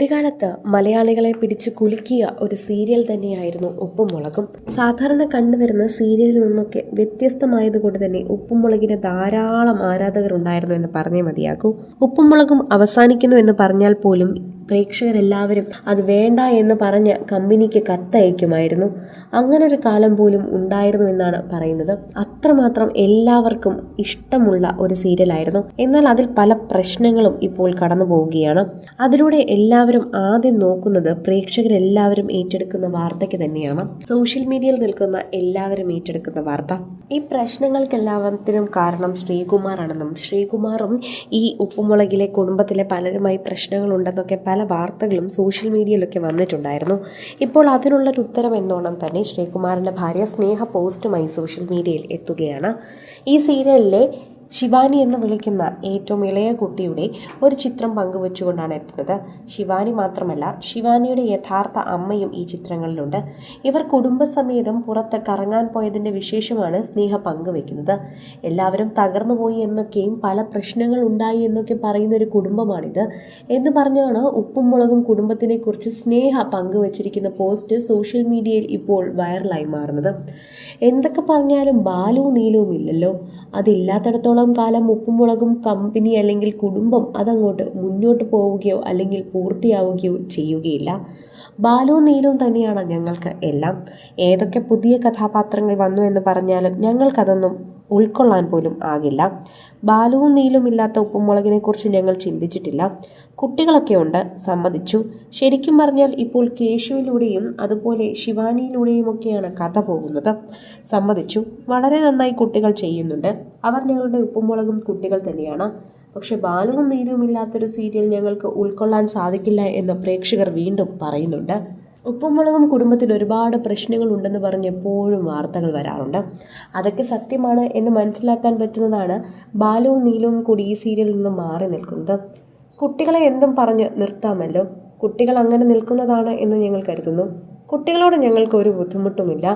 ഒരു കാലത്ത് മലയാളികളെ പിടിച്ചു കുലുക്കിയ ഒരു സീരിയൽ തന്നെയായിരുന്നു ഉപ്പും മുളകും സാധാരണ കണ്ടുവരുന്ന സീരിയലിൽ നിന്നൊക്കെ വ്യത്യസ്തമായതുകൊണ്ട് തന്നെ ഉപ്പും മുളകിന് ധാരാളം ആരാധകർ ഉണ്ടായിരുന്നു എന്ന് പറഞ്ഞേ മതിയാകൂ. ഉപ്പും മുളകും അവസാനിക്കുന്നു എന്ന് പറഞ്ഞാൽ പോലും പ്രേക്ഷകരെല്ലാവരും അത് വേണ്ട എന്ന് പറഞ്ഞ് കമ്പനിക്ക് കത്തയക്കുമായിരുന്നു. അങ്ങനെ ഒരു കാലം പോലും ഉണ്ടായിരുന്നു എന്നാണ് പറയുന്നത്. അത്രമാത്രം എല്ലാവർക്കും ഇഷ്ടമുള്ള ഒരു സീരിയലായിരുന്നു. എന്നാൽ അതിൽ പല പ്രശ്നങ്ങളും ഇപ്പോൾ കടന്നു പോവുകയാണ്. അതിലൂടെ എല്ലാവരും ആദ്യം നോക്കുന്നത് പ്രേക്ഷകരെല്ലാവരും ഏറ്റെടുക്കുന്ന വാർത്തയ്ക്ക് തന്നെയാണ്. സോഷ്യൽ മീഡിയയിൽ നിൽക്കുന്ന എല്ലാവരും ഏറ്റെടുക്കുന്ന വാർത്ത. ഈ പ്രശ്നങ്ങൾക്കെല്ലാത്തിനും കാരണം ശ്രീകുമാറാണെന്നും ശ്രീകുമാറും ഈ ഉപ്പുമുളകിലെ കുടുംബത്തിലെ പലരുമായി പ്രശ്നങ്ങളുണ്ടെന്നൊക്കെ പല വാർത്തകളും സോഷ്യൽ മീഡിയയിലൊക്കെ വന്നിട്ടുണ്ടായിരുന്നു. ഇപ്പോൾ അതിനുള്ളൊരു ഉത്തരം എന്നോണം തന്നെ ശ്രീകുമാറിന്റെ ഭാര്യ സ്നേഹ പോസ്റ്റുമായി സോഷ്യൽ മീഡിയയിൽ എത്തുകയാണ്. ഈ സീരിയലിലെ ശിവാനി എന്ന് വിളിക്കുന്ന ഏറ്റവും ഇളയ കുട്ടിയുടെ ഒരു ചിത്രം പങ്കുവച്ചുകൊണ്ടാണ് എത്തുന്നത്. ശിവാനി മാത്രമല്ല ശിവാനിയുടെ യഥാർത്ഥ അമ്മയും ഈ ചിത്രങ്ങളിലുണ്ട്. ഇവർ കുടുംബസമേതം പുറത്ത് കറങ്ങാൻ പോയതിന്റെ വിശേഷമാണ് സ്നേഹ പങ്കുവെക്കുന്നത്. എല്ലാവരും തകർന്നുപോയി എന്നൊക്കെയും പല പ്രശ്നങ്ങൾ ഉണ്ടായി എന്നൊക്കെ പറയുന്ന ഒരു കുടുംബമാണിത്. എന്ന് പറഞ്ഞാണ് ഉപ്പും മുളകും കുടുംബത്തിനെ കുറിച്ച് സ്നേഹ പങ്കുവച്ചിരിക്കുന്ന പോസ്റ്റ് സോഷ്യൽ മീഡിയയിൽ ഇപ്പോൾ വൈറലായി മാറുന്നത്. എന്തൊക്കെ പറഞ്ഞാലും ബാലവും നീലവും ഇല്ലല്ലോ അതില്ലാത്തിടത്തോളം കാലം ഉപ്പും മുളകും കമ്പനി അല്ലെങ്കിൽ കുടുംബം അതങ്ങോട്ട് മുന്നോട്ട് പോവുകയോ അല്ലെങ്കിൽ പൂർത്തിയാവുകയോ ചെയ്യുകയില്ല. ബാലുവും നീലവും തന്നെയാണ് ഞങ്ങൾക്ക് എല്ലാം. ഏതൊക്കെ പുതിയ കഥാപാത്രങ്ങൾ വന്നു എന്ന് പറഞ്ഞാലും ഞങ്ങൾക്കതൊന്നും ഉൾക്കൊള്ളാൻ പോലും ആകില്ല. ബാലുവും നീലും ഇല്ലാത്ത ഉപ്പുമുളകിനെക്കുറിച്ച് ഞങ്ങൾ ചിന്തിച്ചിട്ടില്ല. കുട്ടികളൊക്കെ ഉണ്ട് സമ്മതിച്ചു. ശരിക്കും പറഞ്ഞാൽ ഇപ്പോൾ കേശുവിലൂടെയും അതുപോലെ ശിവാനിയിലൂടെയുമൊക്കെയാണ് കഥ പോകുന്നത്. സമ്മതിച്ചു. വളരെ നന്നായി കുട്ടികൾ ചെയ്യുന്നുണ്ട്. അവർ ഞങ്ങളുടെ ഉപ്പുമുളകും കുട്ടികൾ തന്നെയാണ്. പക്ഷെ ബാലുവും നീലുമില്ലാത്തൊരു സീരിയൽ ഞങ്ങൾക്ക് ഉൾക്കൊള്ളാൻ സാധിക്കില്ല എന്ന് പ്രേക്ഷകർ വീണ്ടും പറയുന്നുണ്ട്. ഉപ്പുമുളകും കുടുംബത്തിൽ ഒരുപാട് പ്രശ്നങ്ങളുണ്ടെന്ന് പറഞ്ഞ് എപ്പോഴും വാർത്തകൾ വരാറുണ്ട്. അതൊക്കെ സത്യമാണ് എന്ന് മനസ്സിലാക്കാൻ പറ്റുന്നതാണ് ബാലവും നീലവും കൂടി ഈ സീരിയലിൽ നിന്ന് മാറി നിൽക്കുന്നത്. കുട്ടികളെ എന്തും പറഞ്ഞ് നിർത്താമല്ലോ. കുട്ടികൾ അങ്ങനെ നിൽക്കുന്നതാണ് എന്ന് ഞങ്ങൾ കരുതുന്നു. കുട്ടികളോട് ഞങ്ങൾക്ക് ഒരു ബുദ്ധിമുട്ടുമില്ല.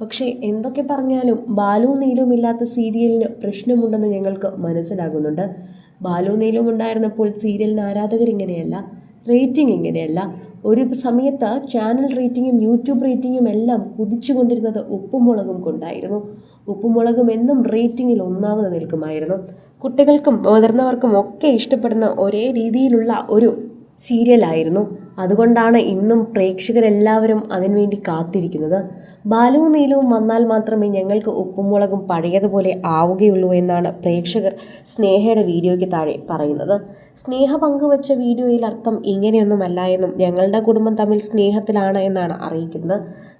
പക്ഷേ എന്തൊക്കെ പറഞ്ഞാലും ബാലവും നീലവും ഇല്ലാത്ത സീരിയലിന് പ്രശ്നമുണ്ടെന്ന് ഞങ്ങൾക്ക് മനസ്സിലാകുന്നുണ്ട്. ബാലവും നീലവും ഉണ്ടായിരുന്നപ്പോൾ സീരിയലിന് ആരാധകർ ഇങ്ങനെയല്ല റേറ്റിംഗ് ഇങ്ങനെയല്ല ഒരു സമയത്ത് ചാനൽ റേറ്റിങ്ങും യൂട്യൂബ് റേറ്റിങ്ങും എല്ലാം കുതിച്ചുകൊണ്ടിരുന്നത് ഉപ്പുമുളകും കൊണ്ടായിരുന്നു. ഉപ്പുമുളകും എന്നും റേറ്റിങ്ങിൽ ഒന്നാമത് നിൽക്കുമായിരുന്നു. കുട്ടികൾക്കും മുതിർന്നവർക്കും ഒക്കെ ഇഷ്ടപ്പെടുന്ന ഒരേ രീതിയിലുള്ള ഒരു സീരിയലായിരുന്നു അതുകൊണ്ടാണ് ഇന്നും പ്രേക്ഷകരെല്ലാവരും അതിനുവേണ്ടി കാത്തിരിക്കുന്നത്. ബാലുവും നീലവും വന്നാൽ മാത്രമേ ഞങ്ങൾക്ക് ഉപ്പുമുളകും പഴയതുപോലെ ആവുകയുള്ളൂ എന്നാണ് പ്രേക്ഷകർ സ്നേഹയുടെ വീഡിയോയ്ക്ക് താഴെ പറയുന്നത്. സ്നേഹ പങ്കുവച്ച വീഡിയോയിൽ അർത്ഥം ഇങ്ങനെയൊന്നുമല്ല എന്നും ഞങ്ങളുടെ കുടുംബം തമ്മിൽ സ്നേഹത്തിലാണ് എന്നാണ് അറിയിക്കുന്നത്.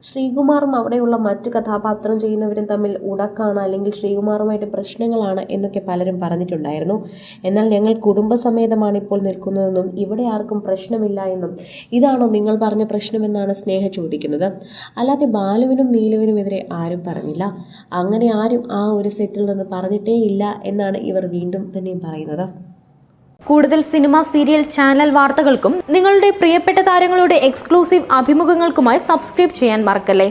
ശ്രീകുമാറും അവിടെയുള്ള മറ്റു കഥാപാത്രം ചെയ്യുന്നവരും തമ്മിൽ ഉടക്കാണ് അല്ലെങ്കിൽ ശ്രീകുമാറുമായിട്ട് പ്രശ്നങ്ങളാണ് എന്നൊക്കെ പലരും പറഞ്ഞിട്ടുണ്ടായിരുന്നു. എന്നാൽ ഞങ്ങൾ കുടുംബസമേതമാണ് ഇപ്പോൾ നിൽക്കുന്നതെന്നും ഇവിടെ ആർക്കും പ്രശ്നമില്ല എന്നും ഇതാണോ നിങ്ങൾ പറഞ്ഞ പ്രശ്നമെന്നാണ് സ്നേഹ ചോദിക്കുന്നത്. അല്ലാതെ ബാലുവിനും നീലുവിനുമെതിരെ ആരും പറഞ്ഞില്ല. അങ്ങനെ ആരും ആ ഒരു സെറ്റിൽ നിന്ന് പറഞ്ഞിട്ടേ ഇല്ല എന്നാണ് ഇവർ വീണ്ടും തന്നെ പറയുന്നത്. കൂടുതൽ സിനിമ സീരിയൽ ചാനൽ വാർത്തകൾക്കും നിങ്ങളുടെ പ്രിയപ്പെട്ട താരങ്ങളുടെ എക്സ്ക്ലൂസീവ് അഭിമുഖങ്ങൾക്കുമായി സബ്സ്ക്രൈബ് ചെയ്യാൻ മറക്കല്ലേ?